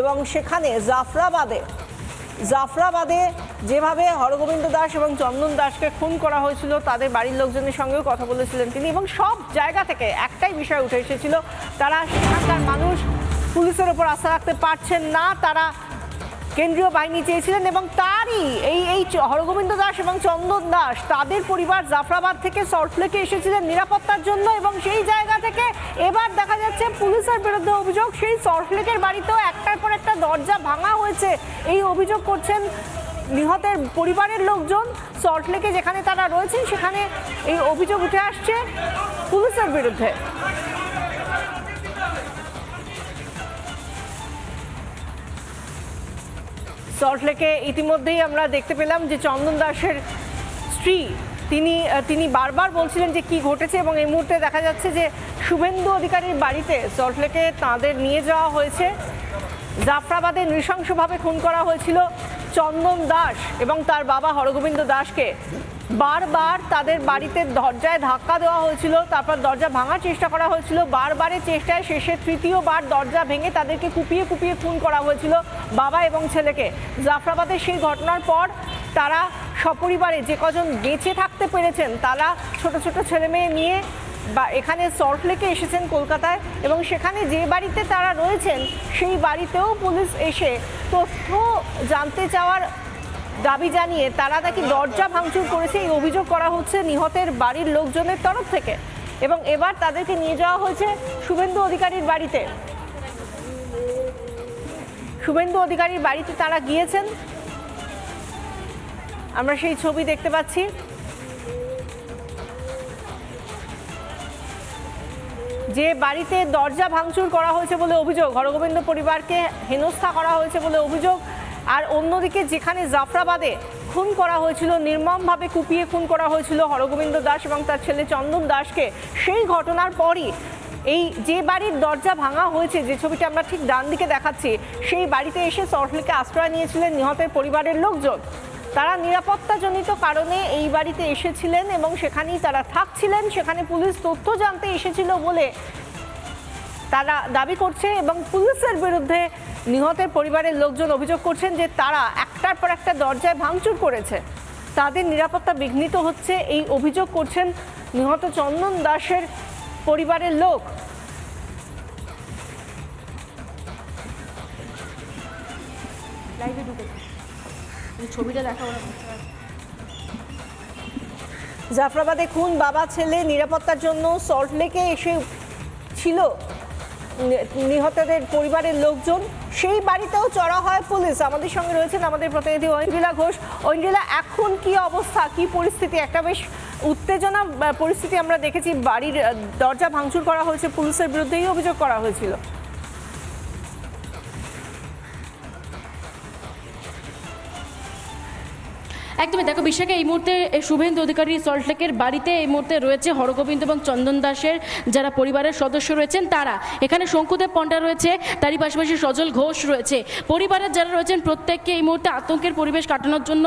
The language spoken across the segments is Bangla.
এবং সেখানে জাফরাবাদে জাফরাবাদে যেভাবে হরগোবিন্দ দাস এবং চন্দন দাসকে খুন করা হয়েছিল, তাদের বাড়ির লোকজনের সঙ্গেও কথা বলেছিলেন তিনি এবং সব জায়গা থেকে একটাই বিষয় উঠে এসেছিল, তারা সেখানকার মানুষ পুলিশের ওপর আস্থা রাখতে পারছেন না, তারা কেন্দ্রীয় বাহিনী চেয়েছিলেন এবং তারই এই এই হরগোবিন্দ দাস এবং চন্দন দাস তাদের পরিবার জাফরাবাদ থেকে সল্টলেকে এসেছিলেন নিরাপত্তার জন্য এবং সেই জায়গা থেকে এবার দেখা যাচ্ছে পুলিশের বিরুদ্ধে অভিযোগ, সেই সল্টলেকের বাড়িতেও একটার পর একটা দরজা ভাঙা হয়েছে। এই অভিযোগ করছেন নিহতের পরিবারের লোকজন। সল্টলেকে যেখানে তারা রয়েছেন, সেখানে এই অভিযোগ উঠে আসছে পুলিশের বিরুদ্ধে। সল্টলেকে ইতিমধ্যেই আমরা দেখতে পেলাম যে চন্দন দাসের স্ত্রী, তিনি তিনি বারবার বলছিলেন যে কি ঘটেছে এবং এই মুহূর্তে দেখা যাচ্ছে যে শুভেন্দু অধিকারীর বাড়িতে সল্টলেকে তাদের নিয়ে যাওয়া হয়েছে। জাফরাবাদে নৃশংসভাবে খুন করা হয়েছিল চন্দন দাস এবং তার বাবা হরগোবিন্দ দাসকে। বারবার তাদের বাড়িতে দরজায় ধাক্কা দেওয়া হয়েছিল, তারপর দরজা ভাঙার চেষ্টা করা হয়েছিল, বারবারের চেষ্টায় শেষে তৃতীয়বার দরজা ভেঙে তাদেরকে কুপিয়ে কুপিয়ে খুন করা হয়েছিল বাবা এবং ছেলেকে। জাফরাবাদের সেই ঘটনার পর তারা সপরিবারে যে কজন বেঁচে থাকতে পেরেছেন, তারা ছোট ছোট ছেলে মেয়ে নিয়ে বা এখানে সল্টলেকে এসেছেন কলকাতায় এবং সেখানে যে বাড়িতে তারা রয়েছেন, সেই বাড়িতেও পুলিশ এসে তথ্য জানতে চাওয়ার দাবি জানিয়ে তারা নাকি দরজা ভাঙচুর করেছে। এই অভিযোগ করা হচ্ছে নিহতের বাড়ির লোকজনের তরফ থেকে। এবং এবার তাদেরকে নিয়ে যাওয়া হয়েছে শুভেন্দু অধিকারীর বাড়িতে। শুভেন্দু অধিকারীর বাড়িতে তারা গিয়েছেন। আমরা সেই ছবি দেখতে পাচ্ছি। যে বাড়িতে দরজা ভাঙচুর করা হয়েছে বলে অভিযোগ, হরগোবিন্দ পরিবারকে হেনস্থা করা হয়েছে বলে অভিযোগ আর অন্যদিকে যেখানে জাফরাবাদে খুন করা হয়েছিল, নির্মমভাবে কুপিয়ে খুন করা হয়েছিল হরগোবিন্দ দাস এবং তার ছেলে চন্দন দাসকে, সেই ঘটনার পরই এই যে বাড়ির দরজা ভাঙা হয়েছে, যে ছবিটা আমরা ঠিক ডান দিকে দেখাচ্ছি, সেই বাড়িতে এসে সল্টলেকে আশ্রয় নিয়েছিলেন নিহতের পরিবারের লোকজন। তারা নিরাপত্তাজনিত কারণে এই বাড়িতে এসেছিলেন এবং সেখানেই তারা থাকছিলেন। সেখানে পুলিশ তথ্য জানতে এসেছিল বলে তারা দাবি করছে এবং পুলিশের বিরুদ্ধে নিহতের পরিবারের লোকজন অভিযোগ করছেন যে তারা একটার পর একটা দরজায় ভাঙচুর করেছে। তাদের নিরাপত্তা বিঘ্নিত হচ্ছে এই অভিযোগ করছেন নিহত চন্দন দাসের পরিবারের লোক। জাফরাবাদে খুন বাবা, ছেলে নিরাপত্তার জন্য সল্টলেকে এসে ছিল। নিহতদের পরিবারের লোকজন, সেই বাড়িতেও চড়া হয় পুলিশ। আমাদের সঙ্গে রয়েছেন আমাদের প্রতিনিধি ঐন্দ্রিলা ঘোষ। ঐন্দ্রিলা, এখন কি অবস্থা? কি পরিস্থিতি? একটা বেশ উত্তেজনা পরিস্থিতি আমরা দেখেছি। বাড়ির দরজা ভাঙচুর করা হয়েছে, পুলিশের বিরুদ্ধেই অভিযোগ করা হয়েছিল। একদমই। দেখো, বিশাখা, এই মুহূর্তে শুভেন্দু অধিকারী সল্টলেকের বাড়িতে এই মুহূর্তে রয়েছে হরগোবিন্দ এবং চন্দন দাসের যারা পরিবারের সদস্য রয়েছেন, তারা। এখানে শঙ্কুদেব পণ্ডা রয়েছে, তারই পাশাপাশি সজল ঘোষ রয়েছে। পরিবারের যারা রয়েছেন, প্রত্যেককে এই মুহূর্তে আতঙ্কের পরিবেশ কাটানোর জন্য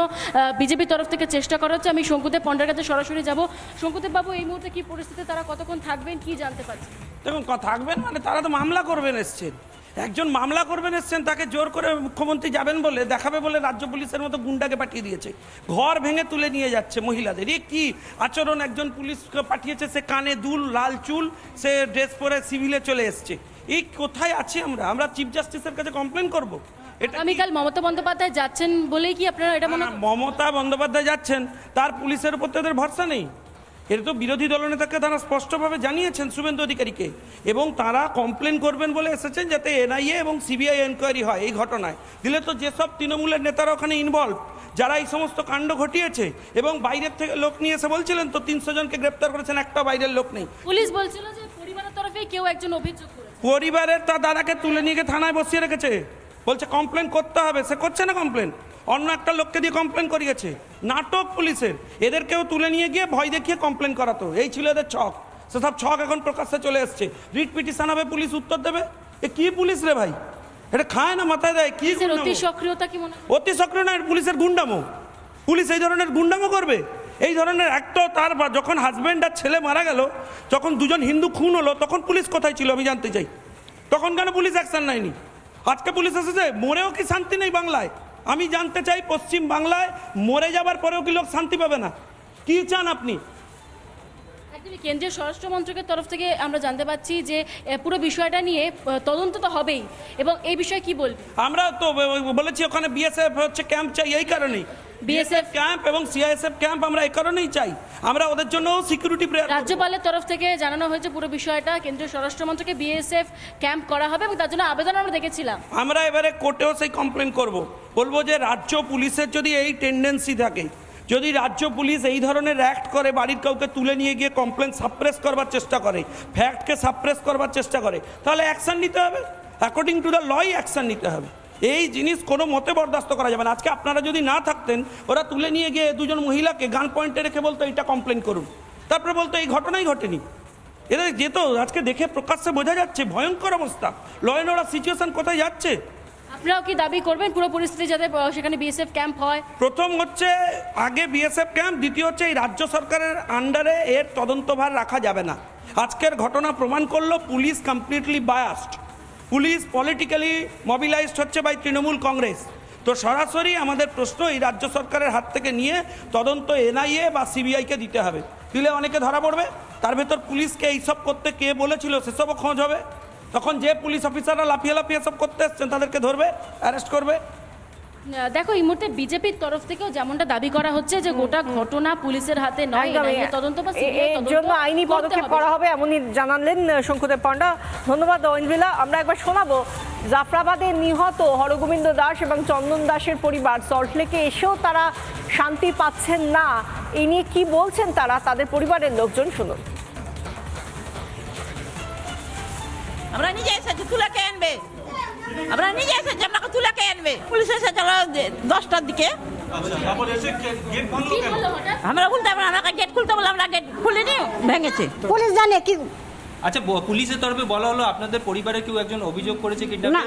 বিজেপির তরফ থেকে চেষ্টা করা হচ্ছে। আমি শঙ্কুদেব পণ্ডার কাছে সরাসরি যাব। শঙ্কুদেব বাবু, এই মুহূর্তে কি পরিস্থিতি তারা কতক্ষণ থাকবেন, কি জানতে পারছেন? দেখুন থাকবেন মানে তারা তো মামলা করবেন এসছেন। একজন মামলা করবেন এসছেন তাকে জোর করে মুখ্যমন্ত্রী যাবেন বলে দেখাবে বলে রাজ্য পুলিশের মতো গুন্ডাকে পাঠিয়ে দিয়েছে। ঘর ভেঙে তুলে নিয়ে যাচ্ছে মহিলাদের। এ কি আচরণ একজন পুলিশকে পাঠিয়েছে? সে কানে দুল লাল চুল সে ড্রেস পরে সিভিলে চলে এসছে। এই কোথায় আছি আমরা? আমরা চিফ জাস্টিসের কাছে কমপ্লেন করব। আগামীকাল মমতা বন্দ্যোপাধ্যায় যাচ্ছেন বলেই কি আপনারা এটা মনে মমতা বন্দ্যোপাধ্যায় যাচ্ছেন তার পুলিশের উপর তাদের ভরসা নেই। এটা তো বিরোধী দলনেতাকে তারা স্পষ্টভাবে জানিয়েছেন শুভেন্দু অধিকারীকে। এবং তারা কমপ্লেন করবেন বলে এসেছেন যাতে এনআইএ এবং সিবিআই এনকোয়ারি হয় এই ঘটনায়। দিলে তো যেসব তৃণমূলের নেতারা ওখানে ইনভলভ যারা এই সমস্ত কাণ্ড ঘটিয়েছে এবং বাইরের থেকে লোক নিয়ে এসে বলছিলেন তো তিনশো জনকে গ্রেপ্তার করেছেন একটা বাইরের লোক নেই। পুলিশ বলছিল যে পরিবারের তরফে কেউ একজন অভিযোগ পরিবারের তার দাদাকে তুলে নিয়ে থানায় বসিয়ে রেখেছে। বলছে কমপ্লেন করতে হবে। সে করছে না কমপ্লেন অন্য একটা লোককে দিয়ে কমপ্লেন করিয়েছে। নাটক পুলিশের। এদেরকেও তুলে নিয়ে গিয়ে ভয় দেখিয়ে কমপ্লেন করাতো। এই ছিল এদের ছক। সেসব ছক এখন প্রকাশ্যে চলে এসছে। রিট পিটিশন হবে পুলিশ উত্তর দেবে? এ কি পুলিশ রে ভাই? এটা খায় না মাথায় দেয়। কি অতি সক্রিয়তা কি মনে অতি সক্রিয় না পুলিশের গুন্ডামো। পুলিশ এই ধরনের গুন্ডামো করবে? এই ধরনের একটা তার যখন হাজব্যান্ড আর ছেলে মারা গেল যখন দুজন হিন্দু খুন হলো তখন পুলিশ কোথায় ছিল আমি জানতে চাই। তখন কেন পুলিশ অ্যাকশন নেয়নি? আজকে পুলিশ এসেছে মরেও কি শান্তি নেই বাংলায়? আমি জানতে চাই পশ্চিম বাংলায় মরে যাবার পরেও কি লোক শান্তি পাবে না? কি চান আপনি? কেন্দ্রীয় স্বরাষ্ট্র মন্ত্রকের তরফ থেকে আমরা জানতে পাচ্ছি যে পুরো বিষয়টা নিয়ে তদন্ত তো হবেই। এবং এই বিষয়ে কি বলবে? আমরা তো বলেছি ওখানে বিএসএফ হচ্ছে ক্যাম্প চাই এই কারণেই। বিএসএফ ক্যাম্প এবং সিআইএসএফ ক্যাম্প আমরা এই কারণেই চাই। আমরা ওদের জন্য সিকিউরিটি রাজ্যপালের তরফ থেকে জানানো হয়েছে পুরো বিষয়টা। কেন্দ্রীয় স্বরাষ্ট্র মন্ত্রকে বিএসএফ ক্যাম্প করা হবে এবং তার জন্য আবেদন আমরা দেখেছিলাম। আমরা এবারে কোর্টেও সেই কমপ্লেন করব। বলব যে রাজ্য পুলিশের যদি এই টেন্ডেন্সি থাকে যদি রাজ্য পুলিশ এই ধরনের অ্যাক্ট করে বাড়ির কাউকে তুলে নিয়ে গিয়ে কমপ্লেন সাপ্রেস করবার চেষ্টা করে ফ্যাক্টকে সাপ্রেস করবার চেষ্টা করে তাহলে অ্যাকশন নিতে হবে। According to the law action নিতে হবে। এই জিনিস কোনো মতে বরদাস্ত করা যাবে না। আজকে আপনারা যদি না থাকতেন ওরা তুলে নিয়ে গিয়ে দুজন মহিলাকে গান পয়েন্টে রেখে বলতো এইটা কমপ্লেন করুন। তারপরে বলতো এই ঘটনাই ঘটেনি। এদের যেত আজকে দেখে প্রকাশ্যে বোঝা যাচ্ছে ভয়ঙ্কর অবস্থা। লয়েন ওরা সিচুয়েশন কোথায় যাচ্ছে? আপনারাও কি দাবি করবেন পুরো পরিস্থিতি যাতে সেখানে বিএসএফ ক্যাম্প হয়? প্রথম হচ্ছে আগে বিএসএফ ক্যাম্প দ্বিতীয় হচ্ছে এই রাজ্য সরকারের আন্ডারে এর তদন্তভার রাখা যাবে না। আজকের ঘটনা প্রমাণ করল police completely biased police politically mobilised হচ্ছে বাই তৃণমূল কংগ্রেস। তো সরাসরি আমাদের প্রশ্ন এই রাজ্য সরকারের হাত থেকে নিয়ে তদন্ত এনআইএ বা সিবিআইকে দিতে হবে। দিলে অনেকে ধরা পড়বে। তার ভেতর পুলিশকে এইসব করতে কে বলেছিল সেসবও খোঁজ হবে। তখন যে পুলিশ অফিসাররা লাফিয়ে লাফিয়ে সব করতে এসছেন, তাদেরকে ধরবে অ্যারেস্ট করবে। দেখো এই মুহূর্তে বিজেপির তরফ থেকেও যেমনটা দাবি করা হচ্ছে যে গোটা ঘটনা পুলিশের হাতে নয় তদন্ত বা এ- এর জন্য আইনি পদক্ষেপ করা হবে এমনই জানালেন শঙ্কুদেব পান্ডা। ধন্যবাদ আমরা একবার শোনাবো। জাফরাবাদে নিহত হরগোবিন্দ দাস এবং চন্দন দাসের পরিবার সল্টলেকে এসেও তারা শান্তি পাচ্ছেন না। এই নিয়ে কি বলছেন তারা? তাদের পরিবারের লোকজন শুনুন। আমরা নিজে এসেছি তুলে কে আনবে? আমরা নিজে এসেছি তুলে কে আনবে? পুলিশ এসেছিল যে- দশটার দিকে। হঠাৎ? আমরা বলতে আমরা আমাকে গেট খুলতে বলে আমরা গেট খুলিনি ভেঙেছে। পুলিশ জানে কি আচ্ছা পুলিশের তরফে বলা হলো আপনাদের পরিবারে কেউ একজন অভিযোগ করেছে কিডন্যাপ না।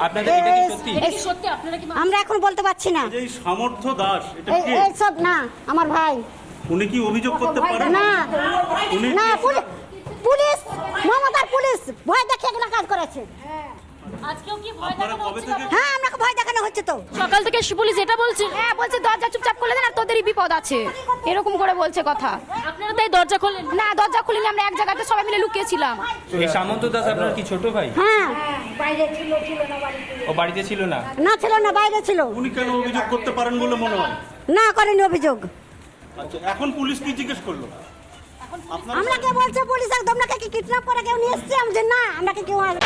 আপনাদের এটা কি সত্যি সত্যি? আপনারা কি আমরা এখন বলতে পারছি না। এই সামর্থ্য দাস এটা এই কে? এইসব না আমার ভাই। উনি কি অভিযোগ করতে পারেন? না। না পুলিশ মমতার পুলিশ ভয় দেখিয়ে কাজ করেছে। আজকেও কি হ্যাঁ আপনাকে ভয় দেখানো হচ্ছে তো। সকাল থেকে পুলিশ এটা বলছে। হ্যাঁ বলছে দরজা চুপচাপ খুলে দেন আর তোদেরই বিপদ আছে। এরকম করে বলছে কথা। আপনারা তাই দরজা খোলেন। না দরজা খুলিনি আমরা এক জায়গাতে সবাই মিলে লুকিয়েছিলাম। এই সামন্ত দাস আপনার কি ছোট ভাই? হ্যাঁ। ও বাড়িতে ছিল না? না ছিল না বাইরে ছিল। উনি কেন অভিযোগ করতে পারেন বলে মনে হয়? না করেনি অভিযোগ। আচ্ছা এখন পুলিশ কি জিজ্ঞেস করল? আপনারা আমরাকে বলছে পুলিশ? একদম আপনাকে কি কিডন্যাপ করে? কেউ নিয়ে এসছে? আমি যে না আপনাকে কেউ আস-